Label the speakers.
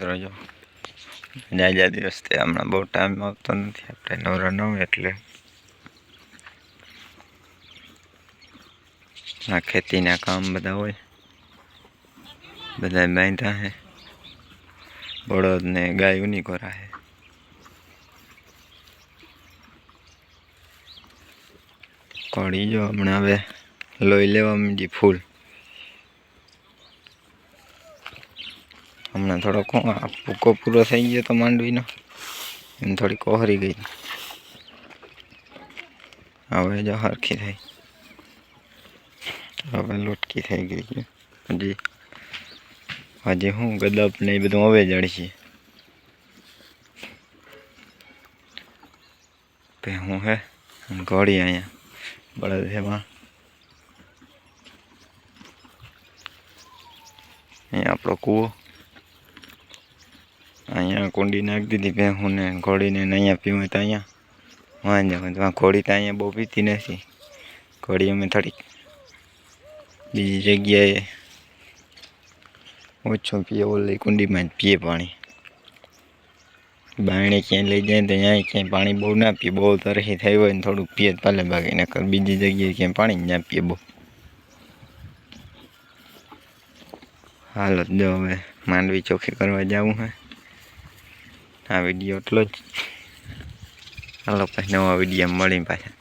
Speaker 1: મિત્રો જાજા દિવસથી હમણાં બહુ ટાઈમ આવતો નથી. આપણે નવરા ન એટલે આ ખેતીના કામ બધા હોય. બધા બાંધા હે. બળદને ને ગાય ઉની કોરા હે. કોળી જો હમણાં હવે લોહી લેવા માંડી ફૂલ. હમણાં થોડો કો આ ભૂકો પૂરો થઈ ગયો તો માંડવીનો. એમ થોડી કોહરી ગઈ. હવે જો હરખી થઈ. હવે લોટકી થઈ ગઈ છે. હજી હજી હું ગદપ ને એ બધું હવે જડશે. તે હું હે? અને ઘોડી અહીંયા. બળદ એમાં અહીંયા આપણો કૂવો. અહીંયા કુંડી નાખી દીધી ભેહુંને, ઘોડીને અહીંયા પીવું તો અહીંયા. વાંધો તો આ ઘોડી તો અહીંયા બહુ પીતી નથી. ઘોડી અમે થોડીક બીજી જગ્યાએ ઓછું પીએ, ઓલી કુંડીમાં જ પીએ પાણી. બાયણે ક્યાંય લઈ જાય તો અહીંયા ક્યાંય પાણી બહુ ના પીએ. બહુ તરહી થઈ હોય ને થોડુંક પીએ પાલે ભાગી નકર બીજી જગ્યાએ ક્યાંય પાણી ના પીએ બહુ. હાલો, જો હવે માંડવી ચોખ્ખી કરવા જવું હે. આ વીડિયો એટલો જ. હાલો પછી નવા વીડિયો મળી પાછા.